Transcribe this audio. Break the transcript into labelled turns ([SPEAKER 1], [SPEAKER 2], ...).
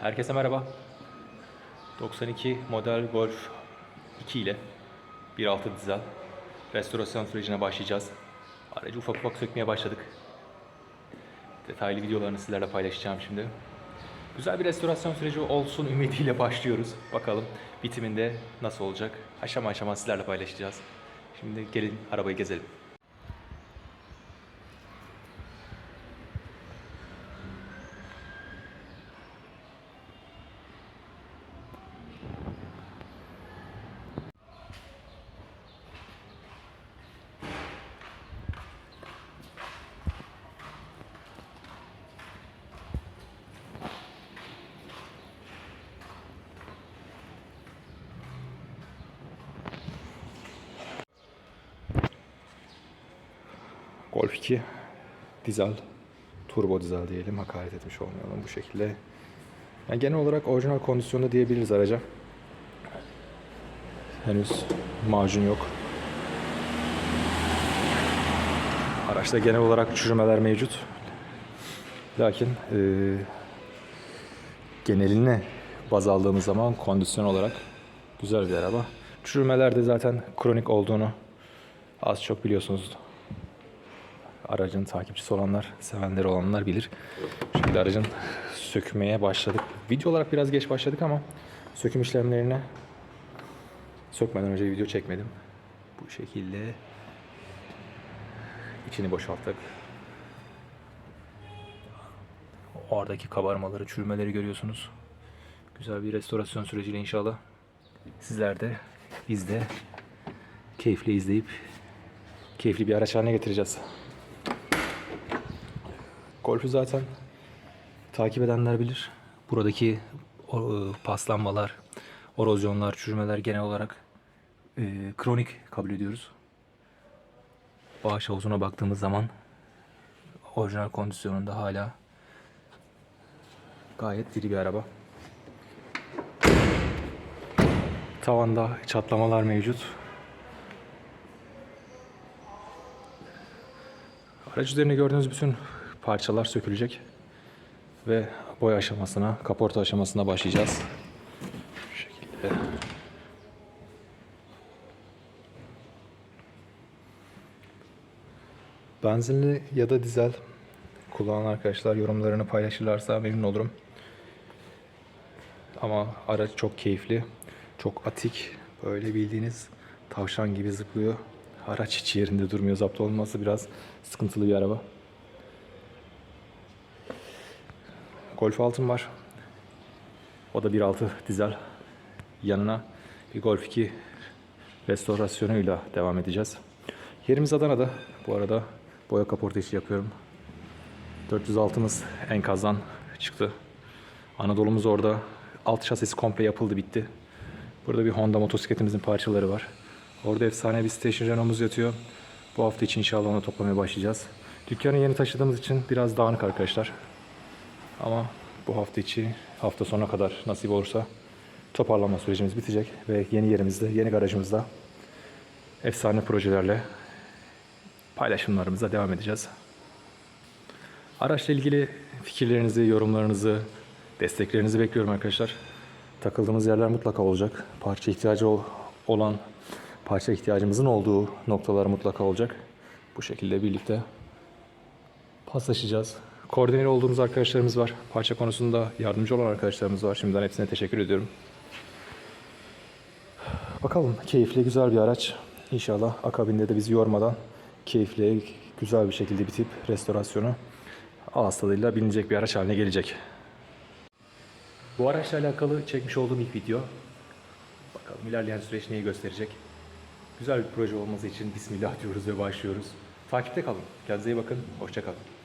[SPEAKER 1] Herkese merhaba. 92 model Golf 2 ile 1.6 dizel restorasyon sürecine başlayacağız. Aracı ufak ufak sökmeye başladık. Detaylı videolarını sizlerle paylaşacağım şimdi. Güzel bir restorasyon süreci olsun ümidiyle başlıyoruz. Bakalım bitiminde nasıl olacak? Aşama aşama sizlerle paylaşacağız. Şimdi gelin arabayı gezelim. Golf 2 dizel, turbo dizel diyelim hakaret etmiş olmayalım bu şekilde. Yani genel olarak orijinal kondisyonda diyebiliriz araca. Henüz macun yok. Araçta genel olarak çürümeler mevcut. Lakin e, geneline baz aldığımız zaman kondisyon olarak güzel bir araba. Çürümeler de zaten kronik olduğunu az çok biliyorsunuz aracın takipçisi olanlar, sevenleri olanlar bilir. Şimdi aracın sökmeye başladık. Video olarak biraz geç başladık ama söküm işlemlerine sökmeden önce video çekmedim. Bu şekilde içini boşalttık. Oradaki kabarmaları, çürümeleri görüyorsunuz. Güzel bir restorasyon süreciyle inşallah sizler de biz de keyifle izleyip keyifli bir araç haline getireceğiz. Golf'ü zaten takip edenler bilir. Buradaki e, paslanmalar, erozyonlar, çürümeler genel olarak e, kronik kabul ediyoruz. Bağış havuzuna baktığımız zaman orijinal kondisyonunda hala gayet diri bir araba. Tavanda çatlamalar mevcut. Araç üzerinde gördüğünüz bütün parçalar sökülecek ve boya aşamasına, kaporta aşamasına başlayacağız. Şu şekilde. Benzinli ya da dizel kullanan arkadaşlar yorumlarını paylaşırlarsa memnun olurum. Ama araç çok keyifli, çok atik, böyle bildiğiniz tavşan gibi zıplıyor. Araç hiç yerinde durmuyor. Zapt olması biraz sıkıntılı bir araba. Golf altım var. O da 1.6 dizel. Yanına bir Golf 2 restorasyonuyla devam edeceğiz. Yerimiz Adana'da. Bu arada boya kaporta işi yapıyorum. 406'mız enkazdan çıktı. Anadolu'muz orada. Alt şasisi komple yapıldı bitti. Burada bir Honda motosikletimizin parçaları var. Orada efsane bir station Renault'umuz yatıyor. Bu hafta için inşallah onu toplamaya başlayacağız. Dükkanı yeni taşıdığımız için biraz dağınık arkadaşlar. Ama bu hafta içi hafta sonuna kadar nasip olursa toparlanma sürecimiz bitecek ve yeni yerimizde, yeni garajımızda efsane projelerle paylaşımlarımıza devam edeceğiz. Araçla ilgili fikirlerinizi, yorumlarınızı, desteklerinizi bekliyorum arkadaşlar. Takıldığımız yerler mutlaka olacak. Parça ihtiyacı ol- olan, parça ihtiyacımızın olduğu noktalar mutlaka olacak. Bu şekilde birlikte paslaşacağız. Koordineli olduğumuz arkadaşlarımız var. Parça konusunda yardımcı olan arkadaşlarımız var. Şimdiden hepsine teşekkür ediyorum. Bakalım keyifli güzel bir araç. İnşallah akabinde de bizi yormadan keyifli güzel bir şekilde bitip restorasyonu ağız tadıyla bilinecek bir araç haline gelecek. Bu araçla alakalı çekmiş olduğum ilk video. Bakalım ilerleyen süreç neyi gösterecek. Güzel bir proje olması için Bismillah diyoruz ve başlıyoruz. Takipte kalın. Kendinize iyi bakın. Hoşça kalın.